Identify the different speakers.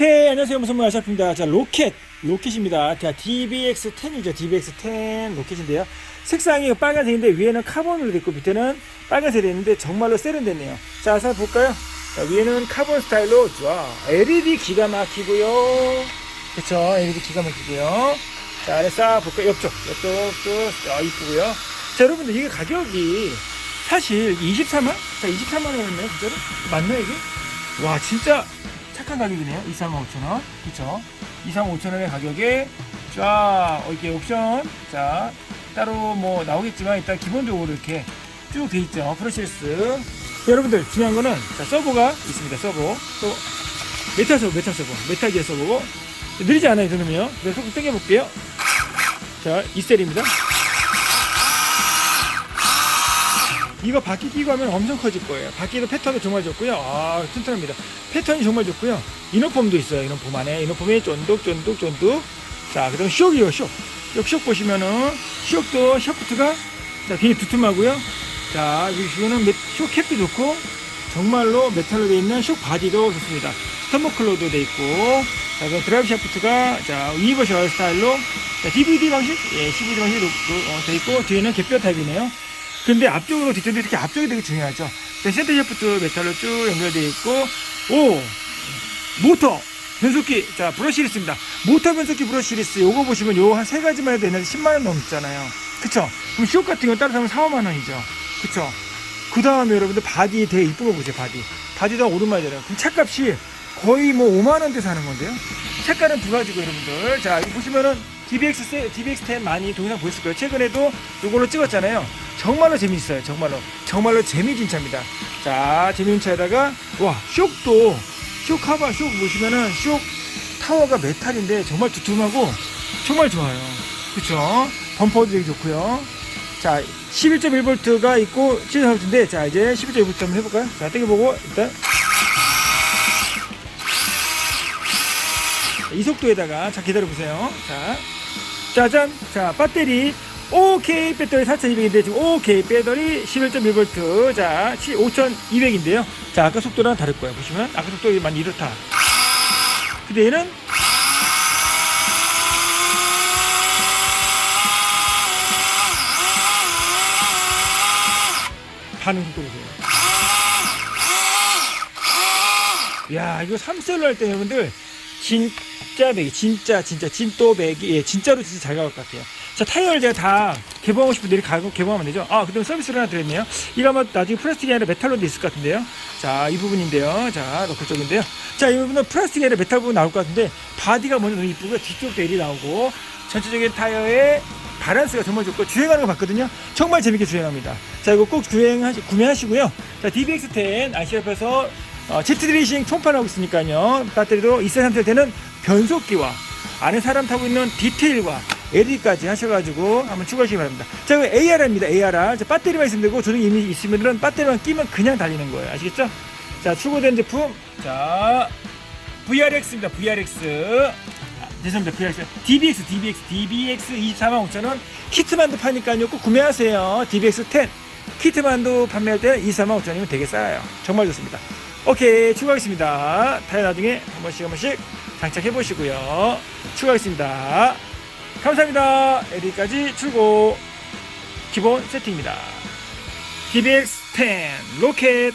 Speaker 1: 오케이 안녕하세요. 무선물 아샤프입니다 자 로켓. 로켓입니다. 자 DBX10이죠. DBX10 로켓인데요. 색상이 빨간색인데 위에는 카본으로 됐고 밑에는 빨간색이 됐는데 정말로 세련됐네요. 자 한번 볼까요? 자, 위에는 카본 스타일로 좋아. LED 기가 막히고요. 그쵸? LED 기가 막히고요. 자 아래 싹 볼까요? 옆쪽. 옆쪽도 아, 이쁘고요. 자 여러분들 이게 가격이 사실 23만? 자 23만 원이었네요? 진짜로? 맞나 이게? 와 진짜 착한 가격이네요. 23만 5천원. 그쵸? 23만 5천원의 가격에 쫙 어, 이렇게 옵션. 자 따로 뭐 나오겠지만 일단 기본적으로 이렇게 쭉 돼 있죠. 프로세스. 여러분들 중요한 거는 자 서버가 있습니다. 서버. 또 메탈 서버 메탈 서버. 메탈 기어 서버고. 느리지 않아요 저는요? 그래서 조금 당겨 볼게요. 자 이셀입니다 이거 바퀴 끼고 하면 엄청 커질 거예요. 바퀴도 패턴도 정말 좋고요. 아, 튼튼합니다. 패턴이 정말 좋고요. 이너폼도 있어요. 이너폼 안에. 이너폼이 쫀득, 쫀득, 쫀득. 자, 그 다음 쇼이요, 쇼. 여기 쇼 보시면은, 쇼도, 샤프트가, 자, 굉장히 두툼하고요. 자, 여기는 쇼 캡도 좋고, 정말로 메탈로 되어 있는 쇼 바디도 좋습니다. 스턴버클로도 되어 있고, 자, 그럼 드라이브 샤프트가, 자, 유니버셜 스타일로, 자, DVD 방식, 예, DVD 방식으로 어, 되어 있고, 뒤에는 갯뼈 타입이네요. 근데 앞쪽으로 뒷전도 이렇게 앞쪽이 되게 중요하죠. 자, 센터 샤프트 메탈로 쭉 연결되어 있고, 오! 모터! 변속기, 자, 브러시리스입니다. 모터 변속기 브러시리스, 요거 보시면 요 한 세 가지만 해도 옛날에 10만원 넘잖아요. 그쵸? 그럼 쇼 같은 거 따로 사면 4, 5만원이죠. 그쵸? 그 다음에 여러분들 바디 되게 이쁜 거 보세요, 바디. 바디도 한 오르막이잖아요. 그럼 차값이 거의 뭐 5만원대 사는 건데요. 색깔은 두 가지고 여러분들. 자, 보시면은 DBX, 세- DBX10 많이 동영상 보셨을 거예요. 최근에도 이걸로 찍었잖아요. 정말로 재미있어요. 정말로. 정말로 재미진차입니다. 자, 재미진차에다가, 와, 쇽도, 쇽 카바, 쇽 보시면은, 쇽 타워가 메탈인데 정말 두툼하고 정말 좋아요. 그쵸? 범퍼도 되게 좋고요. 자, 11.1V가 있고 7.3V인데, 자, 이제 11.1V 한번 해볼까요? 자, 땡겨보고, 일단. 이 속도에다가 자 기다려보세요 자 짜잔 자 배터리 OK 배터리 4200인데 지금 OK 배터리 11.1V 자 5200인데요. 자 아까 속도랑 다를 거예요. 보시면. 아까 속도 많이 이렇다. 근데 얘는 반응 속도 보세요. 야 이거 3셀로 할 때 여러분들 진짜 배기 진짜 진짜 진또 배기 예 진짜로 진짜 잘 가올 것 같아요 자 타이어를 제가 다 개봉하고 싶은 분들이 가고 개봉하면 되죠 아 그다음 서비스를 하나 드렸네요 이거 아마 나중에 플라스틱이 아니라 메탈로도 있을 것 같은데요 자 이 부분인데요 자 너클 쪽인데요 자 이 부분은 플라스틱이 아니라 메탈 부분 나올 것 같은데 바디가 먼저 너무 이쁘고 뒤쪽도 LED 나오고 전체적인 타이어의 바란스가 정말 좋고 주행하는 거 봤거든요. 정말 재밌게 주행합니다. 자 이거 꼭 주행하시 구매하시고요. 자 DBX10 ICF에서 어, 제트 드레이싱 총판하고 있으니까요. 배터리도 이세 상태 되는 변속기와 안에 사람 타고 있는 디테일과 LED까지 하셔가지고 한번 추가하시기 바랍니다. 자, 이거 AR입니다. AR. 자, 배터리만 있으면 되고 조정이 이미 있으면은 배터리만 끼면 그냥 달리는 거예요. 아시겠죠? 자, 추가된 제품. 자, VRX입니다. VRX. 아, 죄송합니다. VRX. DBX, DBX, DBX 24만 5천원. 키트만도 파니까요. 꼭 구매하세요. DBX 10. 키트만도 판매할 때는 24만 5천원이면 되게 싸요. 정말 좋습니다. 오케이. 추가하겠습니다. 타이어 나중에 한 번씩 한 번씩 장착해 보시고요. 추가하겠습니다. 감사합니다. LED까지 출고. 기본 세팅입니다. DBX 10 로켓